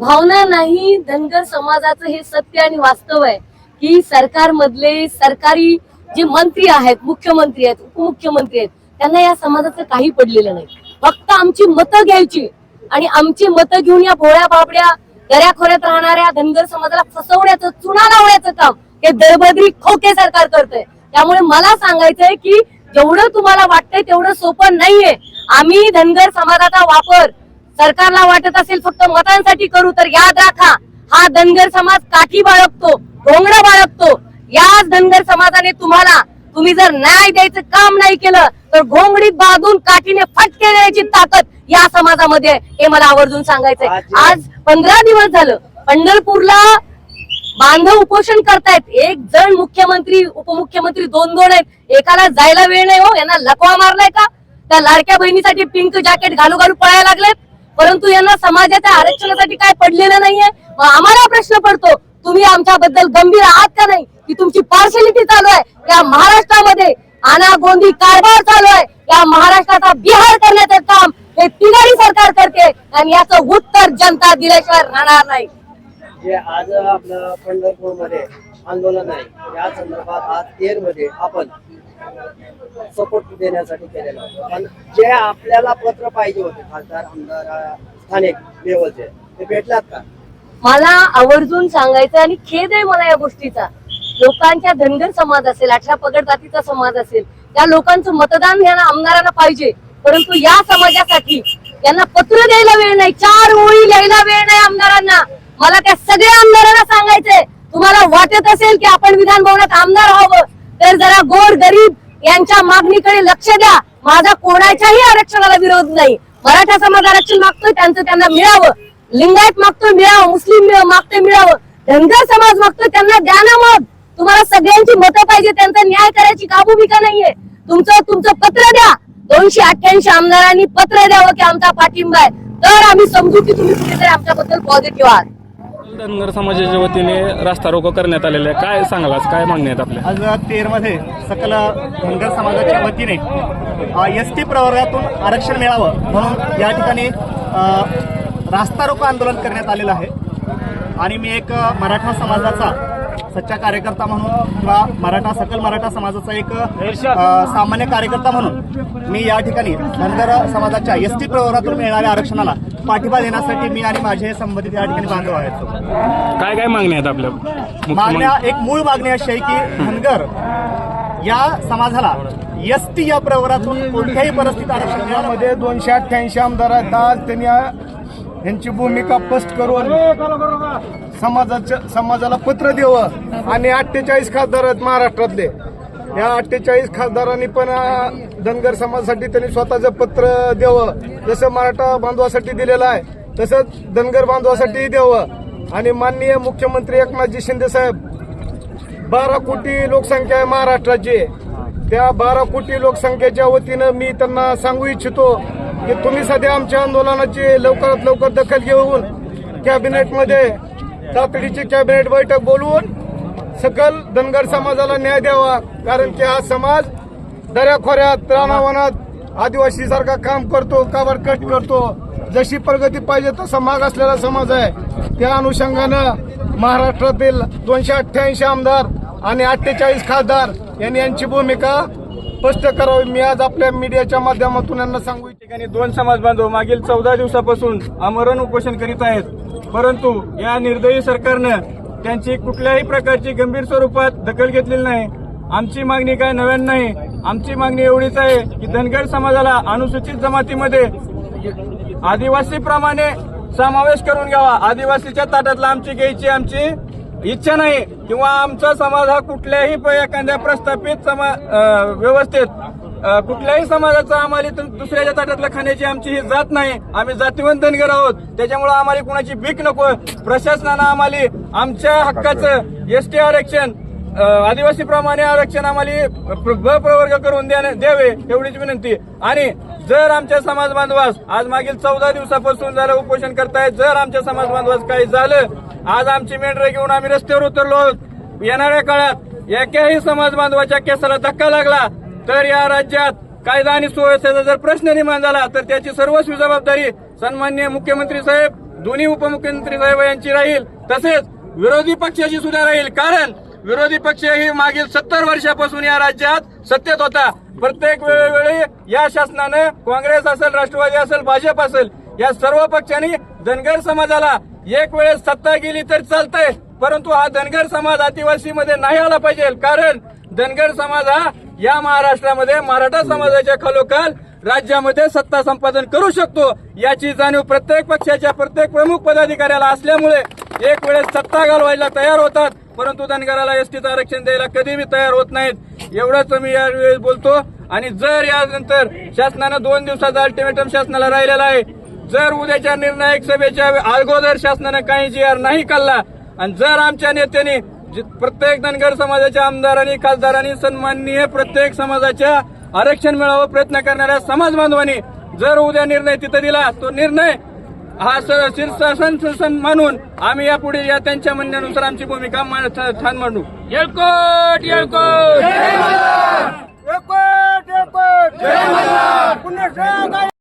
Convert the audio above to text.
भावना नाही धनगर समाजाचं हे सत्य आणि वास्तव आहे की सरकारमधले सरकारी जे मंत्री आहेत मुख्यमंत्री आहेत उपमुख्यमंत्री आहेत त्यांना या समाजाचं काही पडलेलं नाही. फक्त आमची मतं घ्यायची आणि आमची मतं घेऊन या भोळ्या बाबड्या दऱ्याखोऱ्यात राहणाऱ्या धनगर समाजाला फसवण्याचं चुना लावण्याचं काम हे दरबदरी खोके सरकार करतंय. त्यामुळे मला सांगायचंय की जेवढं तुम्हाला वाटतंय तेवढं सोपं नाहीये. आम्ही धनगर समाजाचा वापर सरकारला वाटत असेल फक्त मतांसाठी करू तर याद राखा हा धनगर समाज काठी बाळगतो घोंगडं बाळगतो. याच धनगर समाजाने तुम्हाला तुम्ही जर न्याय द्यायचं काम नाही केलं तर घोंगडीत बांधून काठीने फटके देण्याची ताकद या समाजामध्ये. हे मला आवर्जून सांगायचंय. आज- आज पंधरा दिवस झालं पंढरपूरला बांधव उपोषण करतायत. एक जण मुख्यमंत्री उपमुख्यमंत्री दोन दोन आहेत. एकाला जायला वेळ नाही हो यांना लकवा मारलाय का? त्या लाडक्या बहिणीसाठी पिंक जॅकेट घालू घालू पळायला लागलेत. परंतु यांना समाजाच्या आरक्षणासाठी काय पडलेलं नाहीये? आम्हाला प्रश्न पडतो तुम्ही आमच्याबद्दल गंभीर आहात का नाही? की तुमची पार्शलिटी चालू आहे. या महाराष्ट्रामध्ये अनागोंदी कारभार चालू आहे. या महाराष्ट्राचा बिहार करण्याचं काम हे तिघारी सरकार करते आणि याचं उत्तर जनता दिल्याशिवाय राहणार नाही. जे आज आपलं पंढरपूरमध्ये आंदोलन आहे या संदर्भात आज तेरमध्ये आपण सपोर्ट देण्यासाठी केलेला पण जे आपल्याला पत्र पाहिजे होते खासदार आमदार स्थानिक लेवलचे ते भेटलात का? मला आवर्जून सांगायचं आणि खेद आहे मला या गोष्टीचा. लोकांच्या धनगर समाज असेल अठरा पगड जातीचा समाज असेल त्या लोकांचं मतदान यांना आमदारांना पाहिजे. परंतु या समाजासाठी त्यांना पत्र द्यायला वेळ नाही चार ओळी लिहायला वेळ नाही आमदारांना. मला त्या सगळ्या आमदारांना सांगायचंय. तुम्हाला वाटत असेल की आपण विधान भवनात आमदार व्हावं तर जरा गोर गरीब यांच्या मागणीकडे लक्ष द्या. माझा कोणाच्याही आरक्षणाला विरोध नाही. मराठा समाज आरक्षण मागतोय त्यांचं त्यांना मिळावं. लिंगायत मागतोय मिळावं. मुस्लिम मागतोय मिळावं. धनगर समाज मागतोय त्यांना द्या ना मग तुम्हाला सगळ्यांची मतं पाहिजे त्यांचा न्याय करायची का भूमिका नाहीये. तुमचं तुमचं पत्र द्या. दोनशे अठ्ठ्याऐंशी आमदारांनी पत्र द्यावं की आमचा पाठिंबा आहे. तर आम्ही समजू की तुम्ही कुठेतरी आमच्याबद्दल पॉझिटिव्ह आहात. धनगर समाजाच्या वतीने रास्ता रोको करण्यात आलेला आहे. काय सांगाल आज? काय मागणी आहेत आपल्या? आज तेरमध्ये सकल धनगर समाजाच्या वतीने एस टी प्रवर्गातून आरक्षण मिळावं म्हणून या ठिकाणी रास्ता रोको आंदोलन करण्यात आलेलं आहे. आणि मी एक मराठा समाजाचा सच्चा कार्यकर्ता म्हणून किंवा मराठा सकल मराठा समाजाचा एक सामान्य कार्यकर्ता म्हणून मी या ठिकाणी धनगर समाजाच्या एस टी प्रवर्गातून मिळणाऱ्या आरक्षणाला पाठिंबा देण्यासाठी मी आणि माझे संबंधित या ठिकाणी बांधव आहेत. काय काय मागणी आहेत आपल्या? मुख्य मागण्या मागणी- एक मूळ मागणी अशी आहे की धनगर या समाजाला एस टी या प्रवर्गातून कोणत्याही परिस्थितीत आरक्षण मिळालं मध्ये दोनशे अठ्ठ्याऐंशी आमदार आहेत. आज त्यांनी यांची भूमिका स्पष्ट करून समाजाच्या समाजाला पत्र द्यावं. आणि अठ्ठेचाळीस खासदार आहेत महाराष्ट्रातले. या अठ्ठेचाळीस खासदारांनी पण धनगर समाजासाठी त्यांनी स्वतःचं पत्र द्यावं. जसं मराठा बांधवासाठी दिलेलं आहे तसंच धनगर बांधवासाठी द्यावं. आणि माननीय मुख्यमंत्री एकनाथजी शिंदे साहेब बारा कोटी लोकसंख्या आहे महाराष्ट्राची. त्या बारा कोटी लोकसंख्येच्या वतीनं मी त्यांना सांगू इच्छितो की तुम्ही सध्या आमच्या आंदोलनाची लवकरात लवकर दखल घेऊन कॅबिनेटमध्ये तातडीची कॅबिनेट बैठक बोलवून सकल धनगर समाजाला न्याय द्यावा. कारण की हा समाज दऱ्याखोऱ्यात रानावनात आदिवासी सारखा काम करतो कावर कष्ट करतो. जशी प्रगती पाहिजे तसा माग असलेला समाज आहे. त्या अनुषंगानं महाराष्ट्रातील दोनशे अठ्ठ्याऐंशी आमदार आणि अठ्ठेचाळीस खासदार यांनी यांची भूमिका स्पष्ट करावी. मी आज आपल्या मीडियाच्या माध्यमातून यांना सांगू ठिकाणी दोन समाज बांधव मागील चौदा दिवसापासून आमरण उपोषण करीत आहेत. परंतु या निर्दयी सरकारनं त्यांची कुठल्याही प्रकारची गंभीर स्वरूपात दखल घेतलेली नाही. आमची मागणी काय नव्यानं नाही. आमची मागणी एवढीच आहे की धनगर समाजाला अनुसूचित जमातीमध्ये आदिवासीप्रमाणे समावेश करून घ्यावा. आदिवासीच्या ताटातला आमची घ्यायची आमची इच्छा नाही किंवा आमचा समाज हा कुठल्याही प- एखाद्या प्रस्थापित समा व्यवस्थेत कुठल्याही समाजाचा आम्हाला दुसऱ्याच्या ताटातलं खाण्याची आमची ही जात नाही. आम्ही जातीवंत धनगर आहोत. त्याच्यामुळे आम्हाला कुणाची भीक नको. प्रशासनानं आम्हाला आमच्या हक्काचं एस टी आरक्षण आदिवासी प्रमाणे आरक्षण आम्हाला ब प्रवर्ग करून द्यावे एवढीच विनंती. आणि जर आमच्या समाज बांधवास आज मागील चौदा दिवसापासून झालं उपोषण करतायत जर आमच्या समाज बांधवास काही झालं आज आमची मेंढर घेऊन आम्ही रस्त्यावर उतरलो आहोत. येणाऱ्या काळात एकाही समाज बांधवाच्या केसाला धक्का लागला तर या राज्यात कायदा आणि सुव्यवस्थेचा जर प्रश्न निर्माण झाला तर त्याची सर्वस्वी जबाबदारी सन्मान्य मुख्यमंत्री साहेब दोन्ही उपमुख्यमंत्री साहेब यांची राहील. तसेच विरोधी पक्षाची सुद्धा राहील. कारण विरोधी पक्ष ही मागील सत्तर वर्षापासून या राज्यात सत्तेत होता. प्रत्येक वेळोवेळी या शासनानं काँग्रेस असेल राष्ट्रवादी असेल भाजप असेल या सर्व पक्षांनी धनगर समाजाला एक वेळेस सत्ता गेली तर चालतंय. परंतु हा धनगर समाज आदिवासीमध्ये नाही आला पाहिजे. कारण धनगर समाज हा या महाराष्ट्रामध्ये मराठा समाजाच्या खालोखाल राज्यामध्ये सत्ता संपादन करू शकतो याची जाणीव प्रत्येक पक्षाच्या प्रत्येक प्रमुख पदाधिकाऱ्याला असल्यामुळे एक वेळेस सत्ता घालवायला तयार होतात परंतु धनगराला एसटीचं आरक्षण द्यायला कधीही तयार होत नाहीत. एवढंच मी यावेळेस बोलतो. आणि जर यानंतर शासनानं दोन दिवसाचा अल्टिमेटम शासनाला राहिलेला आहे जर उद्याच्या निर्णायक सभेच्या अगोदर शासनानं काही जी आर नाही काढला आणि जर आमच्या नेत्यांनी प्रत्येक धनगर समाजाच्या आमदारांनी खासदारांनी सन्माननीय प्रत्येक समाजाच्या आरक्षण मिळावं प्रयत्न करणाऱ्या समाज बांधवांनी जर उद्या निर्णय तिथं दिला तो निर्णय हा शीर्षासन शासन मानून आम्ही यापुढे या त्यांच्या म्हणण्यानुसार आमची भूमिका छान मांडू. येळकोट येळकोट!